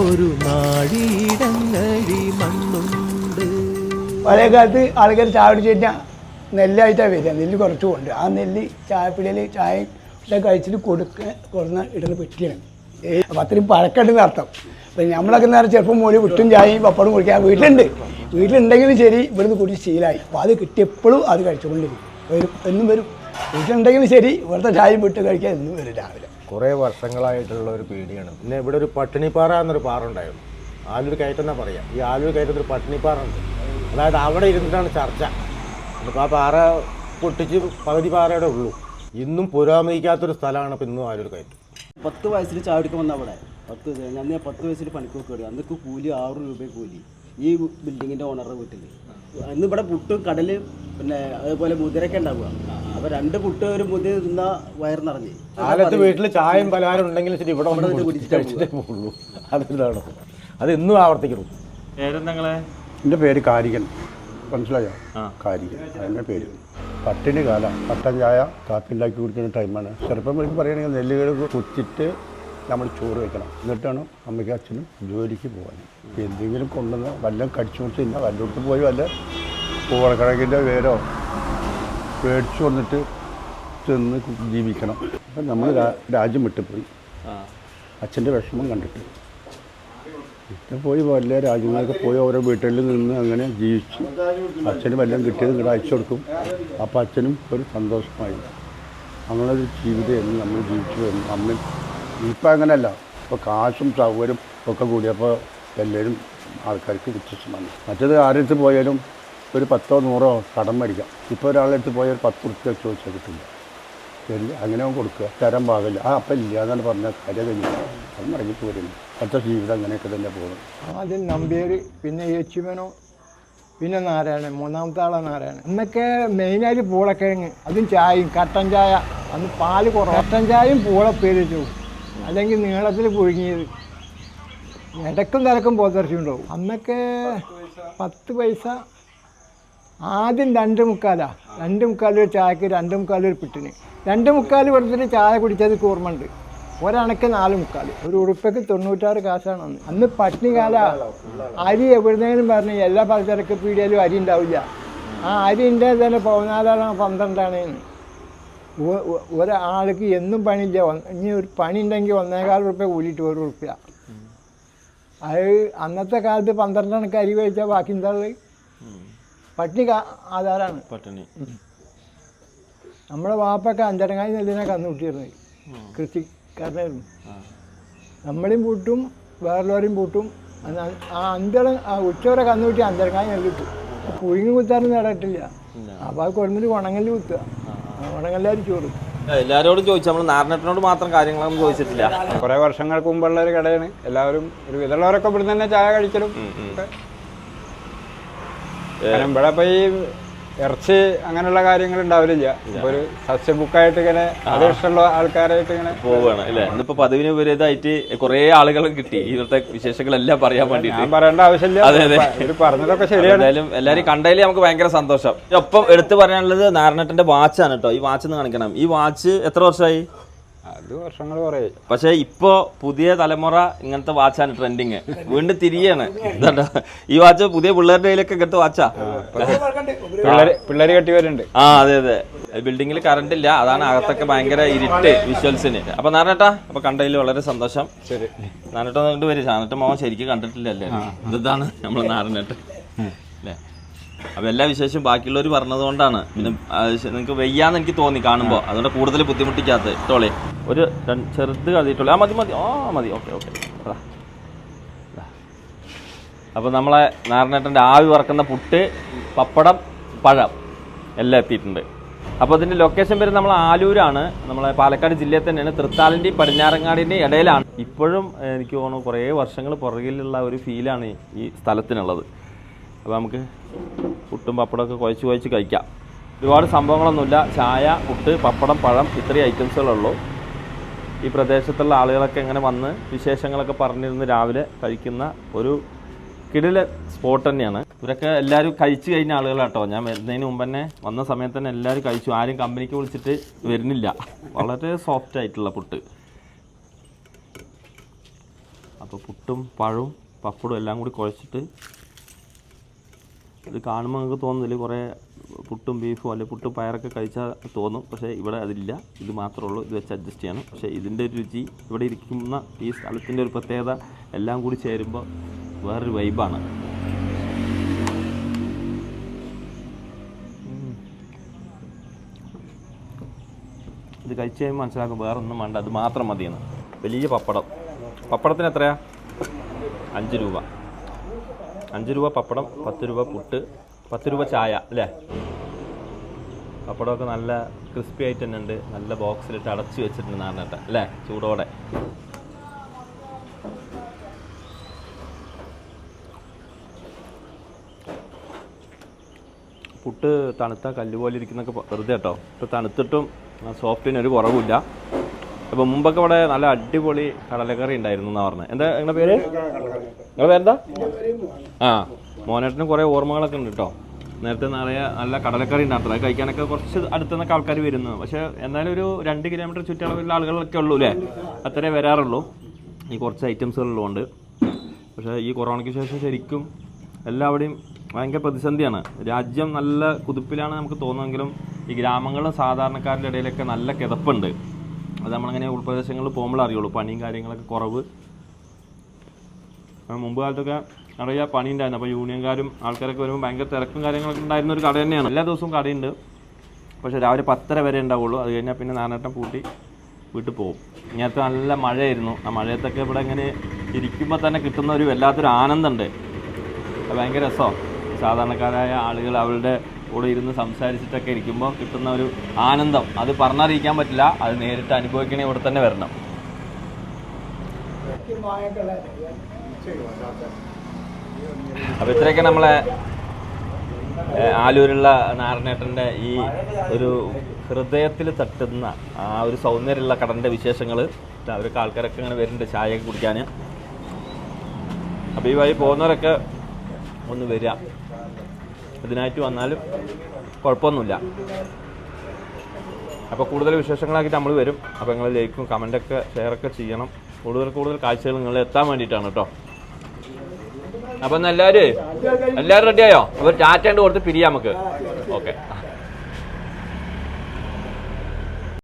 ഒരു നാഴിയിടങ്ങഴി മണ്ണുണ്ട്. പഴയ കാലത്ത് ആൾക്കാർ ചായ കുടിച്ച് കഴിഞ്ഞാൽ നെല്ലായിട്ടാണ് വരിക. നെല്ല് കുറച്ച് കൊണ്ട്. ആ നെല്ല് ചായപ്പിടിയിൽ ചായ കഴിച്ചിട്ട് കൊടുക്ക കൊടുന്ന ഇടുന്ന പെട്ടിയാണ് അപ്പം അത്രയും പഴക്കണ്ടെന്ന് അർത്ഥം. അപ്പം നമ്മളൊക്കെ നേരം ചെറുപ്പം മൂലം വിട്ടും ചായയും പപ്പടും കുടിക്കാൻ വീട്ടിലുണ്ട്. വീട്ടിലുണ്ടെങ്കിലും ശരി ഇവിടുന്ന് കുടി ശീലമായി അപ്പോൾ അത് കിട്ടിയപ്പോഴും അത് കഴിച്ചുകൊണ്ടിരിക്കും. വരും എന്നും വരും. വീട്ടിലുണ്ടെങ്കിലും ശരി ഇവിടുത്തെ ചായയും വിട്ട് കഴിക്കാൻ എന്നും വരും രാവിലെ. കുറേ വർഷങ്ങളായിട്ടുള്ള ഒരു പേടിയാണ്. പിന്നെ ഇവിടെ ഒരു പട്ടിണിപ്പാറ എന്നൊരു പാറ ഉണ്ടായിരുന്നു. ആലൂർ കയറ്റം എന്നാ പറയാം. ഈ ആലൂർ കയറ്റത്തിൽ പട്ടിണിപ്പാറ ഉണ്ട്. അതായത് അവിടെ ഇരുന്നിട്ടാണ് ചർച്ച. അപ്പോൾ ആ പാറ പൊട്ടിച്ച് പകുതി പാറയുടെ ഉള്ളൂ. ഇന്നും പുരോഗമിക്കാത്തൊരു സ്ഥലമാണ് ഇപ്പം ഇന്നും ആലൂർ കയറ്റം. പത്ത് വയസ്സിൽ ചാടിക്ക് വന്ന അവിടെ. പത്ത് വയസ്സ് ഞാൻ പത്ത് വയസ്സിൽ പണിക്കൊക്കെ അന്നൊക്കെ കൂലി ആറ് രൂപ കൂലി. ഈ ബിൽഡിങ്ങിന്റെ ഓണറുടെ വീട്ടിൽ അന്ന് ഇവിടെ പുട്ടും കടൽ പിന്നെ അതേപോലെ മുതിരൊക്കെ ഉണ്ടാവുക. അപ്പൊ രണ്ട് പുട്ട് ഒരു മുതിര തിന്നാ വയർ നിറഞ്ഞ്. കാലത്ത് വീട്ടിൽ ചായയും പലഹാരം ഉണ്ടെങ്കിലും ശരി ഇവിടെ കുടിച്ചിട്ട് കഴിച്ചിട്ടേ പോകുള്ളൂ അതെന്താണ്? അത് എന്നും ആവർത്തിക്കണം. പേരെന്തങ്ങളെ? എന്റെ പേര് കാരികൻ. മനസ്സിലായോ? കാരികൻ. എന്റെ പേര്. പട്ടിണി കാല. പട്ടൻ ചായ കാപ്പി ഉണ്ടാക്കി കുടിക്കുന്ന ടൈമാണ്. ചെറുപ്പം എനിക്ക് പറയുകയാണെങ്കിൽ നെല്ലുകൾ കുത്തിട്ട് നമ്മൾ ചോറ് വെക്കണം. എന്നിട്ടാണ് അമ്മയ്ക്കും അച്ഛനും ജോലിക്ക് പോകാൻ. എന്തെങ്കിലും കൊണ്ടുവന്ന് വല്ലതും കടിച്ചു കൊടുത്തില്ല. വല്ലോട്ട് വല്ലയിടത്ത് പോയി വല്ല പൂവളക്കിഴങ്ങിന്റെ വേരോ മേടിച്ചു വന്നിട്ട് തിന്ന് ജീവിക്കണം. അപ്പം നമ്മൾ രാജ്യം വിട്ടുപോയി. അച്ഛന്റെ വിഷമം കണ്ടിട്ട്. ഇപ്പം പോയി വല്ല രാജ്യങ്ങളൊക്കെ പോയി ഓരോ വീട്ടിൽ നിന്ന് അങ്ങനെ ജീവിച്ചു അച്ഛന് വല്ലതും കിട്ടിയത് ഇങ്ങോട്ട് അയച്ചു കൊടുക്കും. അപ്പം അച്ഛനും ഒരു സന്തോഷമായി. അങ്ങനെ ഒരു ജീവിതമായിരുന്നു നമ്മൾ ജീവിച്ചു വരുന്നു അമ്മ ഇപ്പം അങ്ങനെയല്ല ഇപ്പോൾ കാശും സൗകര്യം ഒക്കെ കൂടിയപ്പോൾ എല്ലാവരും ആൾക്കാർക്ക് വ്യത്യസ്തമാണ് മറ്റേത് ആരെടുത്ത് പോയാലും ഒരു പത്തോ നൂറോ കടം മേടിക്കാം. ഇപ്പോൾ ഒരാളെടുത്ത് പോയാൽ പത്ത് റുപ്യ ചോദിച്ചാൽ കിട്ടില്ല. അങ്ങനെ കൊടുക്കുക. തരം പാകില്ല ആ അപ്പം ഇല്ല എന്നാണ് പറഞ്ഞാൽ കാര്യം കഴിഞ്ഞില്ല അത് മടങ്ങി പോരുന്നു അടുത്ത ജീവിതം അങ്ങനെയൊക്കെ തന്നെ പോകും. ആദ്യം നമ്പ്യാർ പിന്നെ യേച്ചുമനോ പിന്നെ നാരായണൻ മൂന്നാമത്തെ ആളാണ് നാരായണൻ. അന്നൊക്കെ മെയിനായിട്ട് പൂളക്കിഴങ്ങ് അതും ചായയും കട്ടൻ ചായ. അന്ന് പാൽ കുറവ്. കട്ടൻ ചായയും പൂളപ്പേരിച്ചു അല്ലെങ്കിൽ നീളത്തിൽ പുഴുങ്ങിയത്. ഇടക്കും തിരക്കും പോത്തിറച്ചി ഉണ്ടാവും അന്നൊക്കെ പത്ത് പൈസ ആദ്യം രണ്ട് മുക്കാലാ. രണ്ട് മുക്കാൽ ഒരു ചായക്ക് രണ്ട് മുക്കാൽ ഒരു പിട്ടിന്. രണ്ട് മുക്കാൽ കൊടുത്തിട്ട് ചായ കുടിച്ചത് ഉണ്ട് ഒരണക്ക് നാല് മുക്കാൽ. ഒരു ഉറുപ്പയ്ക്ക് തൊണ്ണൂറ്റാറ് കാശാണ് അന്ന്. അന്ന് പട്ടിണി കാല. അരി എവിടുന്നേലും പറഞ്ഞ് എല്ലാ പലചരക്ക് പീടിയാലും അരി ഉണ്ടാവില്ല. ആ അരിന്റെ തന്നെ പതിനാലാണ് പന്ത്രണ്ടാണ്. ഒ- ഒ- ഒരാൾക്ക് എന്നും പണിയില്ല. ഇനി ഒരു പണി ഉണ്ടെങ്കിൽ ഒന്നേകാൽ റുപ്യ കൂലിയിട്ട് ഒരു റുപ്യ. അത് അന്നത്തെ കാലത്ത് പന്ത്രണ്ടണക്ക് അരി കഴിച്ചാൽ ബാക്കി എന്താ ഉള്ളത്? പട്ടിണി ആധാരാണ്. പട്ടിണി. നമ്മളെ വാപ്പൊക്കെ അഞ്ചടങ്ങായി നെല്ലിനെ കന്നുകൂട്ടിയിരുന്നത് കൃഷിക്കാരനായിരുന്നു. നമ്മളെയും പൂട്ടും വേറെല്ലാവരെയും പൂട്ടും. ആ അഞ്ചര ആ ഉച്ചവരെ കന്നുകൂട്ടി അഞ്ചടങ്ങായി നെല്ല് കിട്ടും പുഴുങ്ങി കുത്താനൊന്നും ഇടയിട്ടില്ല. അപ്പോൾ അത് കൊണ്ടുവന്നിട്ട് ഉണങ്ങൽ കുത്തുക. ചോറ്. എല്ലാരോടും ചോദിച്ചു. നമ്മൾ നാരണത്തിനോട് മാത്രം കാര്യങ്ങളൊന്നും ചോദിച്ചിട്ടില്ല. കുറേ വർഷങ്ങൾക്ക് മുമ്പുള്ള ഒരു കടയാണ്. എല്ലാവരും ഒരു വിധമുള്ളവരൊക്കെ ഇവിടെ തന്നെ ചായ കഴിക്കലും. ഇവിടെ ഇപ്പൊ ഈ ഇറച്ചി അങ്ങനെയുള്ള കാര്യങ്ങൾ ഉണ്ടാവില്ല ഇപ്പൊ ഒരു സസ്യ ബുക്കായിട്ട് ഇങ്ങനെ അത് ഇഷ്ടമുള്ള ആൾക്കാരായിട്ട് ഇങ്ങനെ പോവുകയാണ്. അല്ലെ? ഇന്നിപ്പോ പതിവിന് വിപരീതമായിട്ട് കുറെ ആളുകൾ കിട്ടി. ഇവിടുത്തെ വിശേഷങ്ങളെല്ലാം പറയാൻ വേണ്ടി ഞാൻ പറയേണ്ട ആവശ്യമില്ല. അതെ, അതെ. പറഞ്ഞതൊക്കെ ശരിയാണ്. എന്തായാലും എല്ലാരും കണ്ടതിൽ നമുക്ക് ഭയങ്കര സന്തോഷം. ഒപ്പം എടുത്തു പറയാനുള്ളത് നാരായണട്ടന്റെ വാച്ചാണ് കേട്ടോ. ഈ വാച്ച് ഒന്ന് കാണിക്കണം. ഈ വാച്ച് എത്ര വർഷമായി? അത് വർഷങ്ങൾ കുറേ. പക്ഷേ ഇപ്പോ പുതിയ തലമുറ ഇങ്ങനത്തെ വാച്ചാണ് ട്രെൻഡിങ് വീണ്ടും തിരിയാണ്. ഇതാണ്ടോ? ഈ വാച്ച് പുതിയ പിള്ളേരുടെ കയ്യിലൊക്കെ ഇങ്ങനത്തെ വാച്ചാ. പിള്ളേര് കെട്ടിവരുണ്ട് കെട്ടി വരുന്നുണ്ട്. ആ അതെ അതെ. ബിൽഡിങ്ങിൽ കറണ്ട് ഇല്ല. അതാണ് അകത്തൊക്കെ ഭയങ്കര ഇരുട്ട് വിഷ്വൽസിന് അപ്പൊ നാരണേട്ടാ അപ്പൊ കണ്ടതിൽ വളരെ സന്തോഷം. ശരി. കൊണ്ട് വരും. നാരണേട്ട മോൻ ശരിക്കും കണ്ടിട്ടില്ലല്ലേ? ഇതാണ് നമ്മൾ നാരണേട്ടൻ അല്ലേ? അപ്പൊ എല്ലാ വിശേഷം ബാക്കിയുള്ളവർ പറഞ്ഞതുകൊണ്ടാണ് പിന്നെ നിങ്ങൾക്ക് വെയ്യാന്ന് എനിക്ക് തോന്നി കാണുമ്പോൾ അതുകൊണ്ട് കൂടുതൽ ബുദ്ധിമുട്ടിക്കാത്ത ഇട്ടോളെ. ഒരു ചെറുത് കളഞ്ഞിട്ടുള്ളൂ ആ മതി മതി. ആ മതി. Okay okay. അപ്പോൾ നമ്മളെ നാരണേട്ടന്റെ ആവി വറക്കുന്ന പുട്ട് പപ്പടം പഴം എല്ലാം എത്തിയിട്ടുണ്ട്. അപ്പോൾ ഇതിന്റെ ലൊക്കേഷൻ വരുന്നത് നമ്മൾ ആലൂരാണ്. നമ്മളെ പാലക്കാട് ജില്ലയിൽ തന്നെയാണ്. തൃത്താലിന്റെയും പടിഞ്ഞാറങ്ങാടിന്റെയും ഇടയിലാണ്. ഇപ്പോഴും എനിക്ക് തോന്നുന്നു കുറേ വർഷങ്ങൾ പുറകിലുള്ള ഒരു ഫീലാണ് ഈ സ്ഥലത്തിനുള്ളത്. അപ്പോൾ നമുക്ക് പുട്ടും പപ്പടമൊക്കെ കുഴച്ച് കുഴച്ച് കഴിക്കാം. ഒരുപാട് സംഭവങ്ങളൊന്നുമില്ല. ചായ പുട്ട് പപ്പടം പഴം ഇത്രയും ഐറ്റംസുകളുള്ളൂ. ഈ പ്രദേശത്തുള്ള ആളുകളൊക്കെ ഇങ്ങനെ വന്ന് വിശേഷങ്ങളൊക്കെ പറഞ്ഞിരുന്ന് രാവിലെ കഴിക്കുന്ന ഒരു കിടില സ്പോട്ട് തന്നെയാണ്. ഇവരൊക്കെ എല്ലാവരും കഴിച്ചു കഴിഞ്ഞ ആളുകളാട്ടോ. ഞാൻ വരുന്നതിന് മുമ്പ് തന്നെ വന്ന സമയത്ത് തന്നെ എല്ലാവരും കഴിച്ചു. ആരും കമ്പനിക്ക് വിളിച്ചിട്ട് വരുന്നില്ല. വളരെ സോഫ്റ്റ് ആയിട്ടുള്ള പുട്ട്. അപ്പോൾ പുട്ടും പഴവും പപ്പടും എല്ലാം കൂടി കുഴച്ചിട്ട് ഇത് കാണുമ്പോൾ നിങ്ങൾക്ക് തോന്നുന്നില്ല. കുറേ പുട്ടും ബീഫും അല്ലെങ്കിൽ പുട്ടും പയറൊക്കെ കഴിച്ചാൽ തോന്നും. പക്ഷേ ഇവിടെ അതില്ല. ഇത് മാത്രമേ ഉള്ളൂ. ഇത് വെച്ച് അഡ്ജസ്റ്റ് ചെയ്യണം. പക്ഷേ ഇതിന്റെ രുചി ഇവിടെ ഇരിക്കുന്ന ഈ സ്ഥലത്തിന്റെ ഒരു പ്രത്യേകത എല്ലാം കൂടി ചേരുമ്പോൾ വേറൊരു വൈബാണ് ഇത് കഴിച്ച് കഴിയുമ്പോൾ മനസ്സിലാക്കും വേറൊന്നും വേണ്ട. അത് മാത്രം മതിയെന്ന്. വലിയ പപ്പടം. പപ്പടത്തിന് എത്രയാ? അഞ്ച് രൂപ. അഞ്ച് രൂപ പപ്പടം പത്ത് രൂപ പുട്ട് പത്ത് രൂപ ചായ അല്ലേ? പപ്പടമൊക്കെ നല്ല ക്രിസ്പി ആയിട്ട് തന്നെ ഉണ്ട്. നല്ല ബോക്സിലിട്ട് അടച്ചു വെച്ചിട്ടുണ്ട് നാരണട്ട അല്ലേ? ചൂടോടെ. പുട്ട് തണുത്ത കല്ലുപോലെ ഇരിക്കുന്നൊക്കെ വെറുതെ കേട്ടോ. ഇപ്പോൾ തണുത്തിട്ടും സോഫ്റ്റിന് ഒരു കുറവില്ല. അപ്പോൾ മുമ്പൊക്കെ ഇവിടെ നല്ല അടിപൊളി കടലക്കറി ഉണ്ടായിരുന്നു എന്നാ പറഞ്ഞത് എന്താ നിങ്ങളുടെ പേര്? നിങ്ങളുടെ പേരെന്താ? ആ മോനേട്ടന് കുറേ ഓർമ്മകളൊക്കെ ഉണ്ട് കേട്ടോ നേരത്തെ നിറയെ നല്ല കടലക്കറി ഉണ്ടായിരുന്നു. അത് കഴിക്കാനൊക്കെ കുറച്ച് അടുത്ത് നിന്നൊക്കെ ആൾക്കാർ വരുന്നു. പക്ഷേ എന്നാലും ഒരു രണ്ട് കിലോമീറ്റർ ചുറ്റളവിലുള്ള ആളുകളൊക്കെ ഉള്ളൂ അല്ലേ? അത്രേ വരാറുള്ളൂ. ഈ കുറച്ച് ഐറ്റംസുകളുള്ളതുകൊണ്ട്. പക്ഷേ ഈ കൊറോണയ്ക്ക് ശേഷം ശരിക്കും എല്ലാവിടെയും ഭയങ്കര പ്രതിസന്ധിയാണ്. രാജ്യം നല്ല കുതിപ്പിലാണ് നമുക്ക് തോന്നുമെങ്കിലും ഈ ഗ്രാമങ്ങളും സാധാരണക്കാരുടെ ഇടയിലൊക്കെ നല്ല കിതപ്പുണ്ട്. അത് നമ്മളങ്ങനെ ഉൾപ്രദേശങ്ങളിൽ പോകുമ്പോൾ അറിയുള്ളൂ. പണിയും കാര്യങ്ങളൊക്കെ കുറവ്. മുമ്പ് കാലത്തൊക്കെ അറിയാം പണി ഉണ്ടായിരുന്നു അപ്പോൾ യൂണിയൻകാരും ആൾക്കാരൊക്കെ വരുമ്പോൾ ഭയങ്കര തിരക്കും കാര്യങ്ങളൊക്കെ ഉണ്ടായിരുന്ന ഒരു കട തന്നെയാണ്. എല്ലാ ദിവസവും കടയുണ്ട്. പക്ഷേ രാവിലെ പത്തര വരെ ഉണ്ടാവുള്ളൂ. അത് കഴിഞ്ഞാൽ പിന്നെ നാനേട്ടം പൂട്ടി വീട്ടിൽ പോകും. ഇങ്ങനത്തെ നല്ല മഴയായിരുന്നു. ആ മഴയത്തൊക്കെ ഇവിടെ ഇങ്ങനെ ഇരിക്കുമ്പോൾ തന്നെ കിട്ടുന്ന ഒരു വല്ലാത്തൊരു ആനന്ദമുണ്ട്. ഭയങ്കര രസമാണ്. സാധാരണക്കാരായ ആളുകൾ അവരുടെ കൂടെ ഇരുന്ന് സംസാരിച്ചിട്ടൊക്കെ ഇരിക്കുമ്പോൾ കിട്ടുന്ന ഒരു ആനന്ദം. അത് പറഞ്ഞറിയിക്കാൻ പറ്റില്ല. അത് നേരിട്ട് അനുഭവിക്കണേ ഇവിടെ തന്നെ വരണം. അപ്പോൾ ഇത്രയൊക്കെ നമ്മളെ ആലൂരുള്ള നാരായണേട്ടന്റെ ഈ ഒരു ഹൃദയത്തിൽ തട്ടുന്ന ആ ഒരു സൗന്ദര്യമുള്ള കടന്റെ വിശേഷങ്ങൾ അവരൊക്കെ ആൾക്കാരൊക്കെ ഇങ്ങനെ വരുന്നുണ്ട് ചായയൊക്കെ കുടിക്കാൻ അപ്പോൾ ഈ വഴി പോകുന്നവരൊക്കെ ഒന്ന് വരിക ഇതിനായിട്ട് വന്നാലും കുഴപ്പമൊന്നുമില്ല. അപ്പോൾ കൂടുതൽ വിശേഷങ്ങളാക്കിയിട്ട് നമ്മൾ വരും. അപ്പോൾ നിങ്ങൾ ലൈക്കും കമന്റൊക്കെ ഷെയറൊക്കെ ചെയ്യണം. കൂടുതൽ കൂടുതൽ കാഴ്ചകൾ നിങ്ങൾ എത്താൻ വേണ്ടിയിട്ടാണ് കേട്ടോ. അപ്പം എല്ലാവരും എല്ലാവരും റെഡിയായോ അപ്പോൾ ടാറ്റ കൊടുത്ത് പിരിയാം നമുക്ക്. ഓക്കെ.